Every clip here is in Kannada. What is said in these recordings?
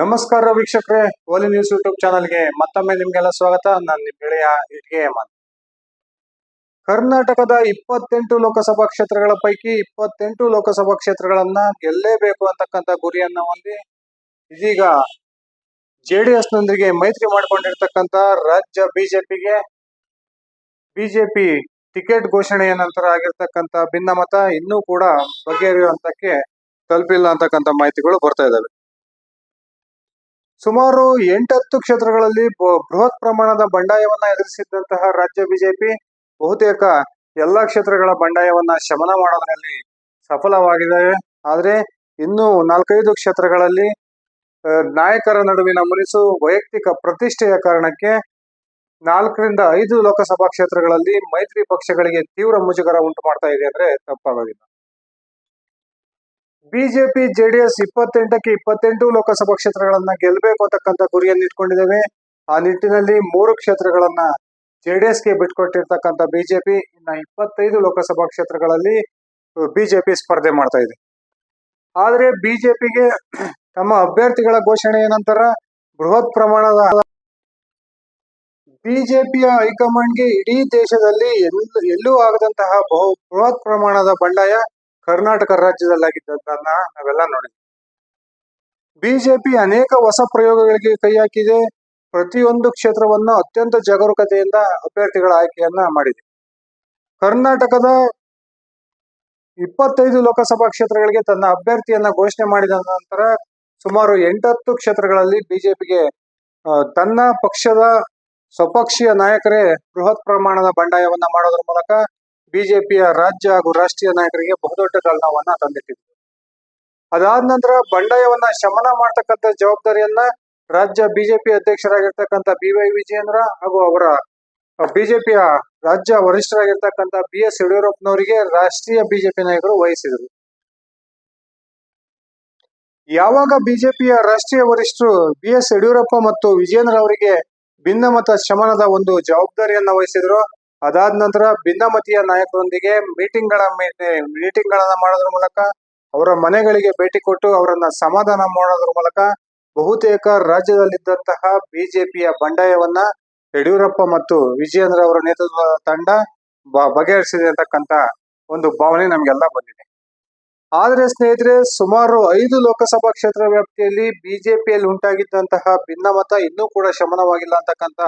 ನಮಸ್ಕಾರ ವೀಕ್ಷಕರೇ, ಓಲಿ ನ್ಯೂಸ್ ಯೂಟ್ಯೂಬ್ ಚಾನಲ್ಗೆ ಮತ್ತೊಮ್ಮೆ ನಿಮ್ಗೆಲ್ಲ ಸ್ವಾಗತ. ನಾನು ಬೆಳೆಯ ಗೆಳೆಯ ಇಟ್ಗೆ ಕರ್ನಾಟಕದ ಇಪ್ಪತ್ತೆಂಟು ಲೋಕಸಭಾ ಕ್ಷೇತ್ರಗಳ ಪೈಕಿ ಇಪ್ಪತ್ತೆಂಟು ಲೋಕಸಭಾ ಕ್ಷೇತ್ರಗಳನ್ನ ಗೆಲ್ಲೇಬೇಕು ಅಂತಕ್ಕಂಥ ಗುರಿಯನ್ನ ಹೊಂದಿ, ಇದೀಗ ಜೆಡಿಎಸ್ ನೊಂದಿಗೆ ಮೈತ್ರಿ ಮಾಡಿಕೊಂಡಿರ್ತಕ್ಕಂಥ ರಾಜ್ಯ ಬಿಜೆಪಿಗೆ ಬಿಜೆಪಿ ಟಿಕೆಟ್ ಘೋಷಣೆಯ ನಂತರ ಆಗಿರ್ತಕ್ಕಂಥ ಭಿನ್ನಮತ ಇನ್ನೂ ಕೂಡ ಬಗೆಹರಿಯುವಂತಕ್ಕೆ ತಲುಪಿಲ್ಲ ಅಂತಕ್ಕಂಥ ಮಾಹಿತಿಗಳು ಬರ್ತಾ ಇದಾವೆ ಸುಮಾರು ಎಂಟತ್ತು ಕ್ಷೇತ್ರಗಳಲ್ಲಿ ಬೃಹತ್ ಪ್ರಮಾಣದ ಬಂಡಾಯವನ್ನ ಎದುರಿಸಿದ್ದಂತಹ ರಾಜ್ಯ ಬಿಜೆಪಿ ಬಹುತೇಕ ಎಲ್ಲಾ ಕ್ಷೇತ್ರಗಳ ಬಂಡಾಯವನ್ನ ಶಮನ ಮಾಡೋದ್ರಲ್ಲಿ ಸಫಲವಾಗಿದೆ. ಆದ್ರೆ ಇನ್ನು ನಾಲ್ಕೈದು ಕ್ಷೇತ್ರಗಳಲ್ಲಿ ನಾಯಕರ ನಡುವಿನ ಮುನಿಸು ವೈಯಕ್ತಿಕ ಪ್ರತಿಷ್ಠೆಯ ಕಾರಣಕ್ಕೆ ನಾಲ್ಕರಿಂದ ಐದು ಲೋಕಸಭಾ ಕ್ಷೇತ್ರಗಳಲ್ಲಿ ಮೈತ್ರಿ ಪಕ್ಷಗಳಿಗೆ ತೀವ್ರ ಮುಜುಗರ ಉಂಟು ಮಾಡ್ತಾ ಇದೆ ಅಂದ್ರೆ ತಪ್ಪಾಗೋದಿಲ್ಲ. ಬಿಜೆಪಿ, ಜೆಡಿಎಸ್ ಇಪ್ಪತ್ತೆಂಟಕ್ಕೆ ಇಪ್ಪತ್ತೆಂಟು ಲೋಕಸಭಾ ಕ್ಷೇತ್ರಗಳನ್ನ ಗೆಲ್ಲಬೇಕು ಅಂತಕ್ಕಂಥ ಗುರಿಯನ್ನು ಇಟ್ಕೊಂಡಿದ್ದೇವೆ. ಆ ನಿಟ್ಟಿನಲ್ಲಿ ಮೂರು ಕ್ಷೇತ್ರಗಳನ್ನ ಜೆಡಿಎಸ್ಗೆ ಬಿಟ್ಕೊಟ್ಟಿರ್ತಕ್ಕಂಥ ಬಿಜೆಪಿ ಇನ್ನ ಇಪ್ಪತ್ತೈದು ಲೋಕಸಭಾ ಕ್ಷೇತ್ರಗಳಲ್ಲಿ ಬಿಜೆಪಿ ಸ್ಪರ್ಧೆ ಮಾಡ್ತಾ ಇದೆ. ಆದ್ರೆ ಬಿಜೆಪಿಗೆ ತಮ್ಮ ಅಭ್ಯರ್ಥಿಗಳ ಘೋಷಣೆಯ ನಂತರ ಬೃಹತ್ ಪ್ರಮಾಣದ ಬಿಜೆಪಿಯ ಹೈಕಮಾಂಡ್ಗೆ ಇಡೀ ದೇಶದಲ್ಲಿ ಎಲ್ಲೂ ಆಗದಂತಹ ಬಹು, ಬೃಹತ್ ಪ್ರಮಾಣದ ಬಂಡಾಯ ಕರ್ನಾಟಕ ರಾಜ್ಯದಲ್ಲಾಗಿದ್ದದನ್ನ ನಾವೆಲ್ಲ ನೋಡಿದ್ವಿ. ಬಿಜೆಪಿ ಅನೇಕ ಹೊಸ ಪ್ರಯೋಗಗಳಿಗೆ ಕೈ ಹಾಕಿದೆ. ಪ್ರತಿಯೊಂದು ಕ್ಷೇತ್ರವನ್ನು ಅತ್ಯಂತ ಜಾಗರೂಕತೆಯಿಂದ ಅಭ್ಯರ್ಥಿಗಳ ಆಯ್ಕೆಯನ್ನ ಮಾಡಿದೆ. ಕರ್ನಾಟಕದ ಇಪ್ಪತ್ತೈದು ಲೋಕಸಭಾ ಕ್ಷೇತ್ರಗಳಿಗೆ ತನ್ನ ಅಭ್ಯರ್ಥಿಯನ್ನ ಘೋಷಣೆ ಮಾಡಿದ ನಂತರ ಸುಮಾರು ಎಂಟತ್ತು ಕ್ಷೇತ್ರಗಳಲ್ಲಿ ಬಿಜೆಪಿಗೆ ತನ್ನ ಪಕ್ಷದ ಸ್ವಪಕ್ಷೀಯ ನಾಯಕರೇ ಬೃಹತ್ ಪ್ರಮಾಣದ ಬಂಡಾಯವನ್ನ ಮಾಡೋದ್ರ ಮೂಲಕ ಬಿಜೆಪಿಯ ರಾಜ್ಯ ಹಾಗೂ ರಾಷ್ಟ್ರೀಯ ನಾಯಕರಿಗೆ ಬಹುದೊಡ್ಡ ತಲೆನೋವನ್ನ ತಂದಿಟ್ಟಿದ್ರು. ಅದಾದ ನಂತರ ಬಂಡಾಯವನ್ನ ಶಮನ ಮಾಡ್ತಕ್ಕಂಥ ಜವಾಬ್ದಾರಿಯನ್ನ ರಾಜ್ಯ ಬಿಜೆಪಿ ಅಧ್ಯಕ್ಷರಾಗಿರ್ತಕ್ಕಂಥ ಬಿ ವೈ ವಿಜಯೇಂದ್ರ ಹಾಗೂ ಅವರ, ಬಿಜೆಪಿಯ ರಾಜ್ಯ ವರಿಷ್ಠರಾಗಿರ್ತಕ್ಕಂಥ ಬಿ ಎಸ್ ಯಡಿಯೂರಪ್ಪನವರಿಗೆ ರಾಷ್ಟ್ರೀಯ ಬಿಜೆಪಿ ನಾಯಕರು ವಹಿಸಿದರು. ಯಾವಾಗ ಬಿಜೆಪಿಯ ರಾಷ್ಟ್ರೀಯ ವರಿಷ್ಠರು ಬಿ ಎಸ್ ಯಡಿಯೂರಪ್ಪ ಮತ್ತು ವಿಜೇಂದ್ರ ಅವರಿಗೆ ಭಿನ್ನಮತ ಶಮನದ ಒಂದು ಜವಾಬ್ದಾರಿಯನ್ನ ವಹಿಸಿದ್ರು ಅದಾದ ನಂತರ ಭಿನ್ನಮತೀಯ ನಾಯಕರೊಂದಿಗೆ ಮೀಟಿಂಗ್ಗಳ ಮೀಟಿಂಗ್ಗಳನ್ನ ಮಾಡೋದ್ರ ಮೂಲಕ ಅವರ ಮನೆಗಳಿಗೆ ಭೇಟಿ ಕೊಟ್ಟು ಅವರನ್ನ ಸಮಾಧಾನ ಮಾಡೋದ್ರ ಮೂಲಕ ಬಹುತೇಕ ರಾಜ್ಯದಲ್ಲಿದ್ದಂತಹ ಬಿಜೆಪಿಯ ಬಂಡಾಯವನ್ನ ಯಡಿಯೂರಪ್ಪ ಮತ್ತು ವಿಜಯೇಂದ್ರ ಅವರ ನೇತೃತ್ವದ ತಂಡ ಬಗೆಹರಿಸಿದೆ ಅಂತಕ್ಕಂತ ಒಂದು ಭಾವನೆ ನಮಗೆಲ್ಲ ಬಂದಿದೆ. ಆದ್ರೆ ಸ್ನೇಹಿತರೆ, ಸುಮಾರು ಐದು ಲೋಕಸಭಾ ಕ್ಷೇತ್ರ ವ್ಯಾಪ್ತಿಯಲ್ಲಿ ಬಿಜೆಪಿಯಲ್ಲಿ ಉಂಟಾಗಿದ್ದಂತಹ ಭಿನ್ನಮತ ಇನ್ನೂ ಕೂಡ ಶಮನವಾಗಿಲ್ಲ ಅಂತಕ್ಕಂತ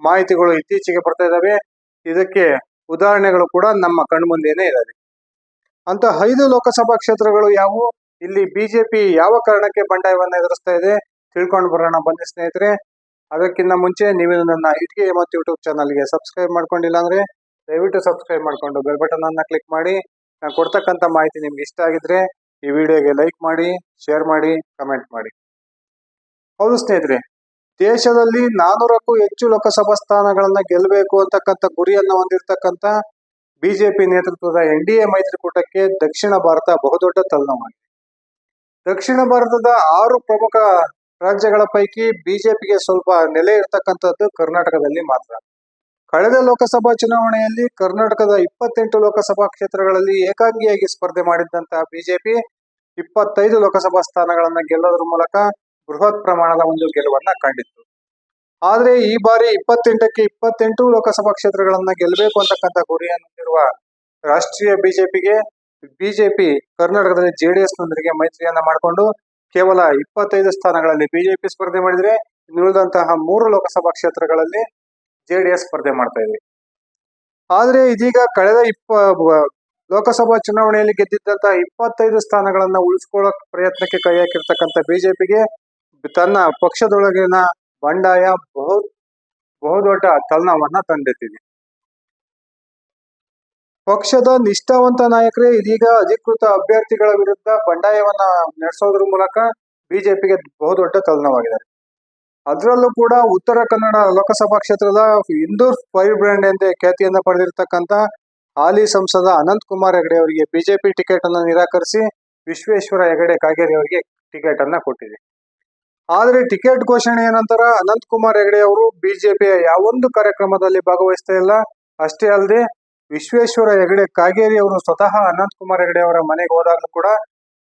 ಮಾಹಿತಿಗಳು ಇತ್ತೀಚೆಗೆ ಬರ್ತಾ ಇದಾವೆ. ಇದಕ್ಕೆ ಉದಾಹರಣೆಗಳು ಕೂಡ ನಮ್ಮ ಕಣ್ಮುಂದೇನೆ ಇದ್ದಾವೆ ಅಂತ ಐದು ಲೋಕಸಭಾ ಕ್ಷೇತ್ರಗಳು ಯಾವುವು? ಇಲ್ಲಿ ಬಿಜೆಪಿ ಯಾವ ಕಾರಣಕ್ಕೆ ಬಂಡಾಯವನ್ನು ಎದುರಿಸ್ತಾ ಇದೆ? ತಿಳ್ಕೊಂಡು ಬರೋಣ ಬನ್ನಿ ಸ್ನೇಹಿತರೆ. ಅದಕ್ಕಿಂತ ಮುಂಚೆ ನೀವು ನನ್ನ ಇಟ್ಗೆ ಮತ್ತು ಯೂಟ್ಯೂಬ್ ಚಾನಲ್ಗೆ ಸಬ್ಸ್ಕ್ರೈಬ್ ಮಾಡ್ಕೊಂಡಿಲ್ಲ ಅಂದ್ರೆ ದಯವಿಟ್ಟು ಸಬ್ಸ್ಕ್ರೈಬ್ ಮಾಡಿಕೊಂಡು ಬೆಲ್ ಬಟನ್ ಅನ್ನ ಕ್ಲಿಕ್ ಮಾಡಿ. ನಾನು ಕೊಡ್ತಕ್ಕಂಥ ಮಾಹಿತಿ ನಿಮ್ಗೆ ಇಷ್ಟ ಆಗಿದ್ರೆ ಈ ವಿಡಿಯೋಗೆ ಲೈಕ್ ಮಾಡಿ, ಶೇರ್ ಮಾಡಿ, ಕಮೆಂಟ್ ಮಾಡಿ. ಹೌದು ಸ್ನೇಹಿತರೆ. ದೇಶದಲ್ಲಿ ನಾನೂರಕ್ಕೂ ಹೆಚ್ಚು ಲೋಕಸಭಾ ಸ್ಥಾನಗಳನ್ನ ಗೆಲ್ಲಬೇಕು ಅಂತಕ್ಕಂಥ ಗುರಿಯನ್ನ ಹೊಂದಿರತಕ್ಕಂಥ ಬಿಜೆಪಿ ನೇತೃತ್ವದ ಎನ್ ಡಿ ಎ ಮೈತ್ರಿಕೂಟಕ್ಕೆ ದಕ್ಷಿಣ ಭಾರತ ಬಹುದೊಡ್ಡ ತಲ್ಲಣವಾಗಿದೆ ದಕ್ಷಿಣ ಭಾರತದ ಆರು ಪ್ರಮುಖ ರಾಜ್ಯಗಳ ಪೈಕಿ ಬಿಜೆಪಿಗೆ ಸ್ವಲ್ಪ ನೆಲೆ ಇರತಕ್ಕಂಥದ್ದು ಕರ್ನಾಟಕದಲ್ಲಿ ಮಾತ್ರ. ಕಳೆದ ಲೋಕಸಭಾ ಚುನಾವಣೆಯಲ್ಲಿ ಕರ್ನಾಟಕದ ಇಪ್ಪತ್ತೆಂಟು ಲೋಕಸಭಾ ಕ್ಷೇತ್ರಗಳಲ್ಲಿ ಏಕಾಂಗಿಯಾಗಿ ಸ್ಪರ್ಧೆ ಮಾಡಿದ್ದಂತಹ ಬಿಜೆಪಿ ಇಪ್ಪತ್ತೈದು ಲೋಕಸಭಾ ಸ್ಥಾನಗಳನ್ನ ಗೆಲ್ಲೋದ್ರ ಮೂಲಕ ಬೃಹತ್ ಪ್ರಮಾಣದ ಒಂದು ಗೆಲುವನ್ನ ಕಂಡಿತ್ತು. ಆದ್ರೆ ಈ ಬಾರಿ ಇಪ್ಪತ್ತೆಂಟಕ್ಕೆ ಇಪ್ಪತ್ತೆಂಟು ಲೋಕಸಭಾ ಕ್ಷೇತ್ರಗಳನ್ನ ಗೆಲ್ಲಬೇಕು ಅಂತಕ್ಕಂಥ ಗುರಿಯನ್ನು ಹೊಂದಿರುವ ರಾಷ್ಟ್ರೀಯ ಬಿಜೆಪಿಗೆ, ಬಿಜೆಪಿ ಕರ್ನಾಟಕದಲ್ಲಿ ಜೆಡಿಎಸ್ ನೊಂದಿಗೆ ಮೈತ್ರಿಯನ್ನ ಮಾಡಿಕೊಂಡು ಕೇವಲ ಇಪ್ಪತ್ತೈದು ಸ್ಥಾನಗಳಲ್ಲಿ ಬಿಜೆಪಿ ಸ್ಪರ್ಧೆ ಮಾಡಿದ್ರೆ ಇನ್ನುಳಿದಂತಹ ಮೂರು ಲೋಕಸಭಾ ಕ್ಷೇತ್ರಗಳಲ್ಲಿ ಜೆಡಿಎಸ್ ಸ್ಪರ್ಧೆ ಮಾಡ್ತಾ ಇದೆ. ಆದ್ರೆ ಇದೀಗ ಕಳೆದ ಇಪ್ಪ, ಲೋಕಸಭಾ ಚುನಾವಣೆಯಲ್ಲಿ ಗೆದ್ದಿದ್ದಂತಹ ಇಪ್ಪತ್ತೈದು ಸ್ಥಾನಗಳನ್ನ ಉಳಿಸ್ಕೊಳ್ಳೋ ಪ್ರಯತ್ನಕ್ಕೆ ಕೈ ಹಾಕಿರ್ತಕ್ಕಂಥ ಬಿಜೆಪಿಗೆ ತನ್ನ ಪಕ್ಷದೊಳಗಿನ ಬಂಡಾಯ ಬಹು, ಬಹುದೊಡ್ಡ ತಲ್ನವನ್ನ ತಂದೆತ್ತಿದೆ ಪಕ್ಷದ ನಿಷ್ಠಾವಂತ ನಾಯಕರೇ, ಇದೀಗ ಅಧಿಕೃತ ಅಭ್ಯರ್ಥಿಗಳ ವಿರುದ್ಧ ಬಂಡಾಯವನ್ನ ನಡೆಸೋದ್ರ ಮೂಲಕ ಬಿಜೆಪಿಗೆ ಬಹುದೊಡ್ಡ ತಲ್ನವಾಗಿದ್ದಾರೆ ಅದರಲ್ಲೂ ಕೂಡ ಉತ್ತರ ಕನ್ನಡ ಲೋಕಸಭಾ ಕ್ಷೇತ್ರದ ಇಂದೂರ್ ಫೈರ್ ಬ್ರ್ಯಾಂಡ್ ಎಂದೇ ಖ್ಯಾತಿಯನ್ನು ಪಡೆದಿರತಕ್ಕಂತ ಹಾಲಿ ಸಂಸದ ಅನಂತ್ ಕುಮಾರ್ ಹೆಗಡೆ ಅವರಿಗೆ ಬಿಜೆಪಿ ಟಿಕೆಟ್ ಅನ್ನು ನಿರಾಕರಿಸಿ ವಿಶ್ವೇಶ್ವರ ಹೆಗಡೆ ಕಾಗೇರಿ ಅವರಿಗೆ ಟಿಕೆಟ್ ಅನ್ನ ಕೊಟ್ಟಿದೆ. ಆದರೆ ಟಿಕೆಟ್ ಘೋಷಣೆ ನಂತರ ಅನಂತಕುಮಾರ್ ಹೆಗಡೆ ಅವರು ಬಿಜೆಪಿಯ ಯಾವೊಂದು ಕಾರ್ಯಕ್ರಮದಲ್ಲಿ ಭಾಗವಹಿಸ್ತಾ ಇಲ್ಲ. ಅಷ್ಟೇ ಅಲ್ಲದೆ ವಿಶ್ವೇಶ್ವರ ಹೆಗಡೆ ಕಾಗೇರಿ ಅವರು ಸ್ವತಃ ಅನಂತಕುಮಾರ್ ಹೆಗಡೆ ಅವರ ಮನೆಗೆ ಹೋದಾಗಲೂ ಕೂಡ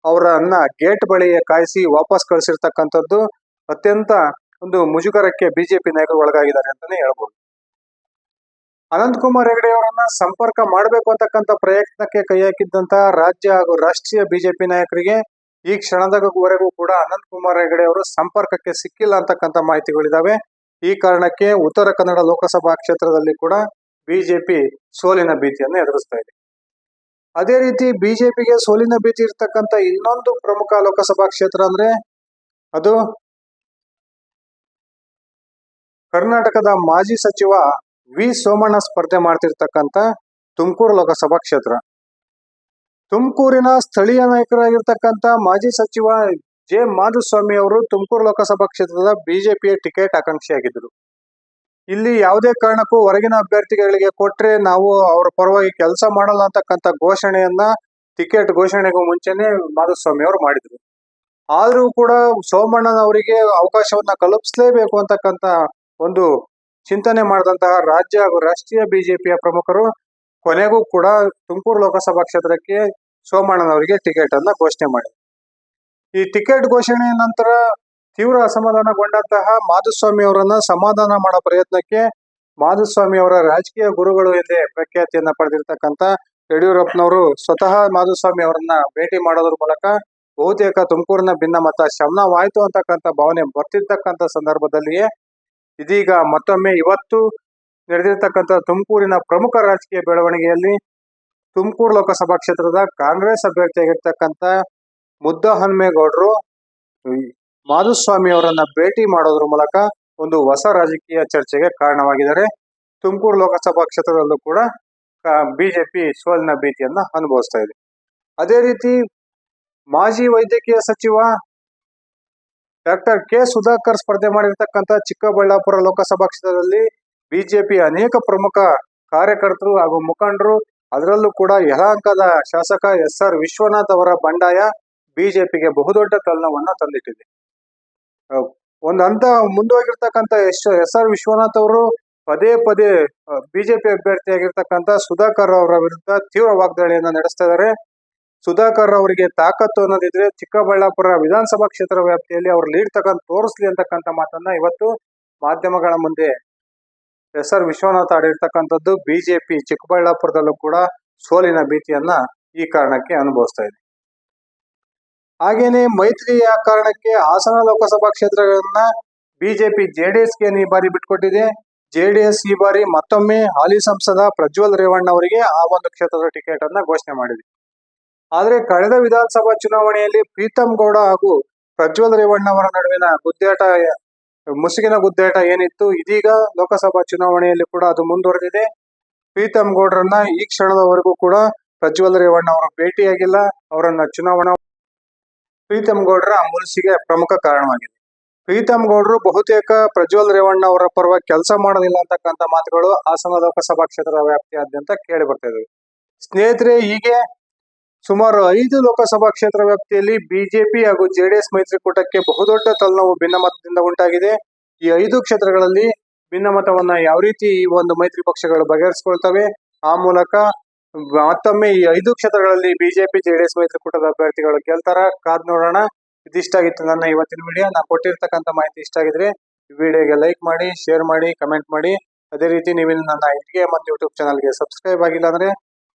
ಅವರನ್ನ ಗೇಟ್ ಬಳಿ ಕಾಯಿಸಿ ವಾಪಸ್ ಕಳಿಸಿರ್ತಕ್ಕಂಥದ್ದು ಅತ್ಯಂತ ಒಂದು ಮುಜುಗರಕ್ಕೆ ಬಿಜೆಪಿ ನಾಯಕರು ಒಳಗಾಗಿದ್ದಾರೆ ಅಂತಾನೆ ಹೇಳ್ಬೋದು. ಅನಂತಕುಮಾರ್ ಹೆಗಡೆ ಅವರನ್ನ ಸಂಪರ್ಕ ಮಾಡಬೇಕು ಅಂತಕ್ಕಂಥ ಪ್ರಯತ್ನಕ್ಕೆ ಕೈ ಹಾಕಿದ್ದಂತಹ ರಾಜ್ಯ ಹಾಗೂ ರಾಷ್ಟ್ರೀಯ ಬಿಜೆಪಿ ನಾಯಕರಿಗೆ ಈ ಕ್ಷಣದವರೆಗೂ ಕೂಡ ಅನಂತಕುಮಾರ್ ಹೆಗಡೆ ಅವರು ಸಂಪರ್ಕಕ್ಕೆ ಸಿಕ್ಕಿಲ್ಲ ಅಂತಕ್ಕಂಥ ಮಾಹಿತಿಗಳಿದಾವೆ. ಈ ಕಾರಣಕ್ಕೆ ಉತ್ತರ ಕನ್ನಡ ಲೋಕಸಭಾ ಕ್ಷೇತ್ರದಲ್ಲಿ ಕೂಡ ಬಿಜೆಪಿ ಸೋಲಿನ ಭೀತಿಯನ್ನು ಎದುರಿಸ್ತಾ ಇದೆ. ಅದೇ ರೀತಿ ಬಿಜೆಪಿಗೆ ಸೋಲಿನ ಭೀತಿ ಇರ್ತಕ್ಕಂಥ ಇನ್ನೊಂದು ಪ್ರಮುಖ ಲೋಕಸಭಾ ಕ್ಷೇತ್ರ ಅಂದ್ರೆ ಅದು ಕರ್ನಾಟಕದ ಮಾಜಿ ಸಚಿವ ವಿ ಸೋಮಣ್ಣ ಸ್ಪರ್ಧೆ ಮಾಡ್ತಿರ್ತಕ್ಕಂಥ ತುಮಕೂರು ಲೋಕಸಭಾ ಕ್ಷೇತ್ರ. ತುಮಕೂರಿನ ಸ್ಥಳೀಯ ನಾಯಕರಾಗಿರ್ತಕ್ಕಂಥ ಮಾಜಿ ಸಚಿವ ಜೆ ಮಾಧುಸ್ವಾಮಿ ಅವರು ತುಮಕೂರು ಲೋಕಸಭಾ ಕ್ಷೇತ್ರದ ಬಿಜೆಪಿಯ ಟಿಕೆಟ್ ಆಕಾಂಕ್ಷಿಯಾಗಿದ್ದರು. ಇಲ್ಲಿ ಯಾವುದೇ ಕಾರಣಕ್ಕೂ ಹೊರಗಿನ ಅಭ್ಯರ್ಥಿಗಳಿಗೆ ಕೊಟ್ರೆ ನಾವು ಅವರ ಪರವಾಗಿ ಕೆಲಸ ಮಾಡಲ್ಲ ಅಂತಕ್ಕಂಥ ಘೋಷಣೆಯನ್ನ, ಟಿಕೆಟ್ ಘೋಷಣೆಗೂ ಮುಂಚೆನೆ ಮಾಧುಸ್ವಾಮಿ ಅವರು ಮಾಡಿದ್ರು. ಆದರೂ ಕೂಡ ಸೋಮಣ್ಣನ ಅವರಿಗೆ ಅವಕಾಶವನ್ನ ಕಲ್ಪಿಸಲೇಬೇಕು ಅಂತಕ್ಕಂಥ ಒಂದು ಚಿಂತನೆ ಮಾಡಿದಂತಹ ರಾಜ್ಯ ಹಾಗೂ ರಾಷ್ಟ್ರೀಯ ಬಿಜೆಪಿಯ ಪ್ರಮುಖರು ಕೊನೆಗೂ ಕೂಡ ತುಮಕೂರು ಲೋಕಸಭಾ ಕ್ಷೇತ್ರಕ್ಕೆ ಸೋಮಣ್ಣನವರಿಗೆ ಟಿಕೆಟ್ ಅನ್ನ ಘೋಷಣೆ ಮಾಡಿದ್ರು. ಈ ಟಿಕೆಟ್ ಘೋಷಣೆ ನಂತರ ತೀವ್ರ ಅಸಮಾಧಾನಗೊಂಡಂತಹ ಮಾಧುಸ್ವಾಮಿ ಅವರನ್ನ ಸಮಾಧಾನ ಮಾಡೋ ಪ್ರಯತ್ನಕ್ಕೆ ಮಾಧುಸ್ವಾಮಿ ಅವರ ರಾಜಕೀಯ ಗುರುಗಳು ಎಂದೇ ಪ್ರಖ್ಯಾತಿಯನ್ನ ಪಡೆದಿರ್ತಕ್ಕಂಥ ಯಡಿಯೂರಪ್ಪನವರು ಸ್ವತಃ ಮಾಧುಸ್ವಾಮಿ ಅವರನ್ನ ಭೇಟಿ ಮಾಡೋದ್ರ ಮೂಲಕ ಬಹುತೇಕ ತುಮಕೂರಿನ ಭಿನ್ನಮತ ಶಮನವಾಯಿತು ಅಂತಕ್ಕಂಥ ಭಾವನೆ ಬರ್ತಿರ್ತಕ್ಕಂಥ ಸಂದರ್ಭದಲ್ಲಿಯೇ ಇದೀಗ ಮತ್ತೊಮ್ಮೆ ಇವತ್ತು ನಡೆದಿರ್ತಕ್ಕಂಥ ತುಮಕೂರಿನ ಪ್ರಮುಖ ರಾಜಕೀಯ ಬೆಳವಣಿಗೆಯಲ್ಲಿ ತುಮಕೂರು ಲೋಕಸಭಾ ಕ್ಷೇತ್ರದ ಕಾಂಗ್ರೆಸ್ ಅಭ್ಯರ್ಥಿಯಾಗಿರ್ತಕ್ಕಂಥ ಮುದ್ದಹನುಮೇಗೌಡರು ಮಾಧುಸ್ವಾಮಿ ಅವರನ್ನ ಭೇಟಿ ಮಾಡೋದ್ರ ಮೂಲಕ ಒಂದು ಹೊಸ ರಾಜಕೀಯ ಚರ್ಚೆಗೆ ಕಾರಣವಾಗಿದ್ದಾರೆ. ತುಮಕೂರು ಲೋಕಸಭಾ ಕ್ಷೇತ್ರದಲ್ಲೂ ಕೂಡ ಬಿಜೆಪಿ ಸೋಲಿನ ಭೀತಿಯನ್ನ ಅನುಭವಿಸ್ತಾ ಇದೆ. ಅದೇ ರೀತಿ ಮಾಜಿ ವೈದ್ಯಕೀಯ ಸಚಿವ ಡಾಕ್ಟರ್ ಕೆ ಸುಧಾಕರ್ ಸ್ಪರ್ಧೆ ಮಾಡಿರ್ತಕ್ಕಂಥ ಚಿಕ್ಕಬಳ್ಳಾಪುರ ಲೋಕಸಭಾ ಕ್ಷೇತ್ರದಲ್ಲಿ ಬಿಜೆಪಿ ಅನೇಕ ಪ್ರಮುಖ ಕಾರ್ಯಕರ್ತರು ಹಾಗೂ ಮುಖಂಡರು ಅದರಲ್ಲೂ ಕೂಡ ಯಲಹಂಕದ ಶಾಸಕ ಎಸ್ ಆರ್ ವಿಶ್ವನಾಥ್ ಅವರ ಬಂಡಾಯ ಬಿಜೆಪಿಗೆ ಬಹುದೊಡ್ಡ ತಲ್ಲಣವನ್ನ ತಂದಿಟ್ಟಿದೆ. ಒಂದು ಹಂತ ಮುಂದೋಗಿರ್ತಕ್ಕಂಥ ಎಸ್ ಎಸ್ ಆರ್ ವಿಶ್ವನಾಥ್ ಅವರು ಪದೇ ಪದೇ ಬಿಜೆಪಿ ಅಭ್ಯರ್ಥಿಯಾಗಿರ್ತಕ್ಕಂಥ ಸುಧಾಕರ್ ಅವರ ವಿರುದ್ಧ ತೀವ್ರ ವಾಗ್ದಾಳಿಯನ್ನ ನಡೆಸ್ತಾ ಇದ್ದಾರೆ. ಸುಧಾಕರ್ ಅವರಿಗೆ ತಾಕತ್ತು ಅನ್ನೋದಿದ್ರೆ ಚಿಕ್ಕಬಳ್ಳಾಪುರ ವಿಧಾನಸಭಾ ಕ್ಷೇತ್ರ ವ್ಯಾಪ್ತಿಯಲ್ಲಿ ಅವ್ರು ಲೀಡ್ ತಗೊಂಡು ತೋರಿಸ್ಲಿ ಅಂತಕ್ಕಂಥ ಮಾತನ್ನ ಇವತ್ತು ಮಾಧ್ಯಮಗಳ ಮುಂದೆ ಎಸ್ ಆರ್ ವಿಶ್ವನಾಥ್ ಆಡಿರ್ತಕ್ಕಂಥದ್ದು ಬಿಜೆಪಿ ಚಿಕ್ಕಬಳ್ಳಾಪುರದಲ್ಲೂ ಕೂಡ ಸೋಲಿನ ಭೀತಿಯನ್ನ ಈ ಕಾರಣಕ್ಕೆ ಅನುಭವಿಸ್ತಾ ಇದೆ. ಹಾಗೇನೆ ಮೈತ್ರಿಯ ಕಾರಣಕ್ಕೆ ಹಾಸನ ಲೋಕಸಭಾ ಕ್ಷೇತ್ರಗಳನ್ನ ಬಿಜೆಪಿ ಜೆಡಿಎಸ್ಗೆ ಈ ಬಾರಿ ಬಿಟ್ಕೊಟ್ಟಿದೆ. ಜೆಡಿಎಸ್ ಈ ಬಾರಿ ಮತ್ತೊಮ್ಮೆ ಹಾಲಿ ಸಂಸದ ಪ್ರಜ್ವಲ್ ರೇವಣ್ಣ ಅವರಿಗೆ ಆ ಒಂದು ಕ್ಷೇತ್ರದ ಟಿಕೆಟ್ ಅನ್ನ ಘೋಷಣೆ ಮಾಡಿದೆ. ಆದರೆ ಕಳೆದ ವಿಧಾನಸಭಾ ಚುನಾವಣೆಯಲ್ಲಿ ಪ್ರೀತಂ ಗೌಡ ಹಾಗೂ ಪ್ರಜ್ವಲ್ ರೇವಣ್ಣ ಅವರ ನಡುವಿನ ಗುದ್ದಾಟ ಮುಸುಗಿನ ಗುದ್ದಾಟ ಏನಿತ್ತು, ಇದೀಗ ಲೋಕಸಭಾ ಚುನಾವಣೆಯಲ್ಲಿ ಕೂಡ ಅದು ಮುಂದುವರೆದಿದೆ. ಪ್ರೀತಮ್ ಗೌಡ್ರನ್ನ ಈ ಕ್ಷಣದವರೆಗೂ ಕೂಡ ಪ್ರಜ್ವಲ್ ರೇವಣ್ಣ ಅವರು ಭೇಟಿಯಾಗಿಲ್ಲ. ಅವರನ್ನ ಚುನಾವಣಾ ಪ್ರೀತಮ್ ಗೌಡ್ರ ಮುನಿಸಿಗೆ ಪ್ರಮುಖ ಕಾರಣವಾಗಿದೆ. ಪ್ರೀತಮ್ ಗೌಡ್ರು ಬಹುತೇಕ ಪ್ರಜ್ವಲ್ ರೇವಣ್ಣ ಅವರ ಪರವಾಗಿ ಕೆಲಸ ಮಾಡೋದಿಲ್ಲ ಅಂತಕ್ಕಂಥ ಮಾತುಗಳು ಹಾಸನ ಲೋಕಸಭಾ ಕ್ಷೇತ್ರದ ವ್ಯಾಪ್ತಿಯಾದ್ಯಂತ ಕೇಳಿ ಬರ್ತಾ ಇದಾವೆ. ಸ್ನೇಹಿತರೆ, ಹೀಗೆ ಸುಮಾರು ಐದು ಲೋಕಸಭಾ ಕ್ಷೇತ್ರ ವ್ಯಾಪ್ತಿಯಲ್ಲಿ ಬಿಜೆಪಿ ಹಾಗೂ ಜೆಡಿಎಸ್ ಮೈತ್ರಿಕೂಟಕ್ಕೆ ಬಹುದೊಡ್ಡ ತಲೆನೋವು ಭಿನ್ನಮತದಿಂದ ಉಂಟಾಗಿದೆ. ಈ ಐದು ಕ್ಷೇತ್ರಗಳಲ್ಲಿ ಭಿನ್ನಮತವನ್ನ ಯಾವ ರೀತಿ ಈ ಒಂದು ಮೈತ್ರಿ ಪಕ್ಷಗಳು ಬಗೆಹರಿಸಿಕೊಳ್ತವೆ? ಆ ಮೂಲಕ ಮತ್ತೊಮ್ಮೆ ಈ ಐದು ಕ್ಷೇತ್ರಗಳಲ್ಲಿ ಬಿಜೆಪಿ, ಜೆಡಿಎಸ್ ಮೈತ್ರಿಕೂಟದ ಅಭ್ಯರ್ಥಿಗಳು ಗೆಲ್ತಾರ? ಕಾದ್ ನೋಡೋಣ. ಇದಿಷ್ಟಾಗಿತ್ತು ನನ್ನ ಇವತ್ತಿನ ವಿಡಿಯೋ. ನಾನು ಕೊಟ್ಟಿರ್ತಕ್ಕಂಥ ಮಾಹಿತಿ ಇಷ್ಟ ಆಗಿದ್ರೆ ವಿಡಿಯೋಗೆ ಲೈಕ್ ಮಾಡಿ, ಶೇರ್ ಮಾಡಿ, ಕಮೆಂಟ್ ಮಾಡಿ. ಅದೇ ರೀತಿ ನೀವು ನನ್ನ ಗೆ ಮತ್ತು ಯೂಟ್ಯೂಬ್ ಚಾನಲ್ಗೆ ಸಬ್ಸ್ಕ್ರೈಬ್ ಆಗಿಲ್ಲ ಅಂದ್ರೆ